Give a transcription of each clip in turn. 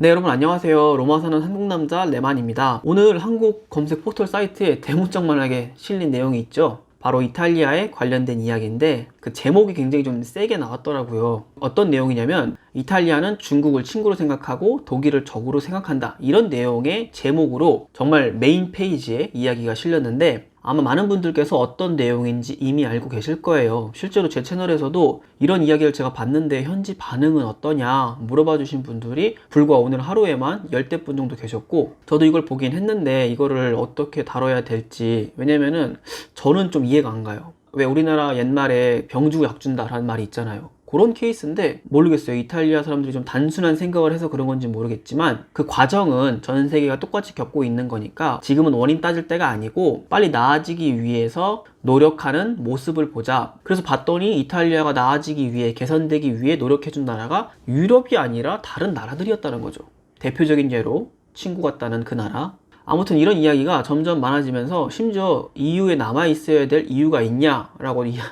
네 여러분 안녕하세요. 로마 사는 한국 남자 레만입니다. 오늘 한국 검색 포털 사이트에 대문짝만하게 실린 내용이 있죠. 바로 이탈리아에 관련된 이야기인데 그 제목이 굉장히 좀 세게 나왔더라고요 어떤 내용이냐면 이탈리아는 중국을 친구로 생각하고 독일을 적으로 생각한다 이런 내용의 제목으로 정말 메인 페이지에 이야기가 실렸는데 아마 많은 분들께서 어떤 내용인지 이미 알고 계실 거예요. 실제로 제 채널에서도 이런 이야기를 제가 봤는데 현지 반응은 어떠냐 물어봐 주신 분들이 불과 오늘 하루에만 열대 분 정도 계셨고 저도 이걸 보긴 했는데 이거를 어떻게 다뤄야 될지 왜냐면은 저는 좀 이해가 안 가요. 왜 우리나라 옛말에 병주고 약 준다라는 말이 있잖아요. 그런 케이스인데 모르겠어요. 이탈리아 사람들이 좀 단순한 생각을 해서 그런 건지 모르겠지만 그 과정은 전 세계가 똑같이 겪고 있는 거니까 지금은 원인 따질 때가 아니고 빨리 나아지기 위해서 노력하는 모습을 보자. 그래서 봤더니 이탈리아가 나아지기 위해 개선되기 위해 노력해준 나라가 유럽이 아니라 다른 나라들이었다는 거죠. 대표적인 예로 친구 같다는 그 나라. 아무튼 이런 이야기가 점점 많아지면서 심지어 EU에 남아 있어야 될 이유가 있냐라고 이야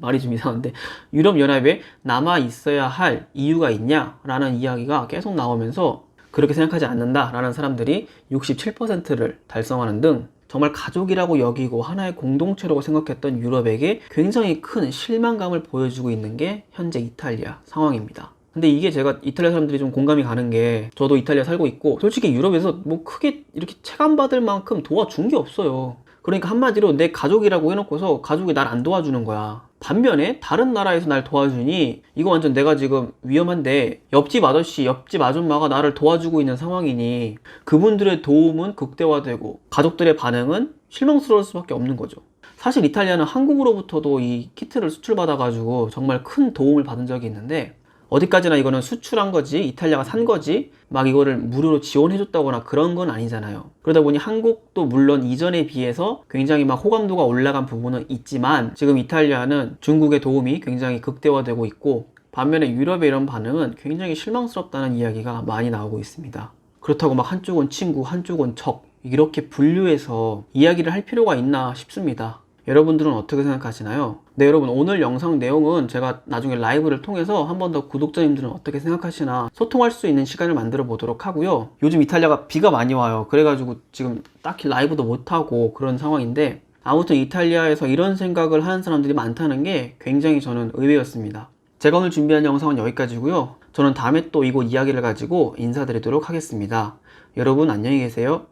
말이 좀 이상한데 유럽 연합에 남아 있어야 할 이유가 있냐라는 이야기가 계속 나오면서 그렇게 생각하지 않는다라는 사람들이 67%를 달성하는 등 정말 가족이라고 여기고 하나의 공동체라고 생각했던 유럽에게 굉장히 큰 실망감을 보여주고 있는 게 현재 이탈리아 상황입니다. 근데 이게 제가 이탈리아 사람들이 좀 공감이 가는 게 저도 이탈리아 살고 있고 솔직히 유럽에서 뭐 크게 이렇게 체감받을 만큼 도와준 게 없어요. 그러니까 한마디로 내 가족이라고 해놓고서 가족이 날 안 도와주는 거야. 반면에 다른 나라에서 날 도와주니 이거 완전 내가 지금 위험한데 옆집 아저씨, 옆집 아줌마가 나를 도와주고 있는 상황이니 그분들의 도움은 극대화되고 가족들의 반응은 실망스러울 수밖에 없는 거죠. 사실 이탈리아는 한국으로부터도 이 키트를 수출받아가지고 정말 큰 도움을 받은 적이 있는데 어디까지나 이거는 수출한 거지 이탈리아가 산 거지 막 이거를 무료로 지원해줬다거나 그런 건 아니잖아요. 그러다 보니 한국도 물론 이전에 비해서 굉장히 막 호감도가 올라간 부분은 있지만 지금 이탈리아는 중국의 도움이 굉장히 극대화되고 있고 반면에 유럽의 이런 반응은 굉장히 실망스럽다는 이야기가 많이 나오고 있습니다. 그렇다고 막 한쪽은 친구 한쪽은 적 이렇게 분류해서 이야기를 할 필요가 있나 싶습니다 여러분들은 어떻게 생각하시나요? 네, 여러분, 오늘 영상 내용은 제가 나중에 라이브를 통해서 한 번 더 구독자님들은 어떻게 생각하시나 소통할 수 있는 시간을 만들어 보도록 하고요. 요즘 이탈리아가 비가 많이 와요. 그래가지고 지금 딱히 라이브도 못하고 그런 상황인데, 아무튼 이탈리아에서 이런 생각을 하는 사람들이 많다는 게 굉장히 저는 의외였습니다. 제가 오늘 준비한 영상은 여기까지고요. 저는 다음에 또 이곳 이야기를 가지고 인사드리도록 하겠습니다. 여러분 안녕히 계세요.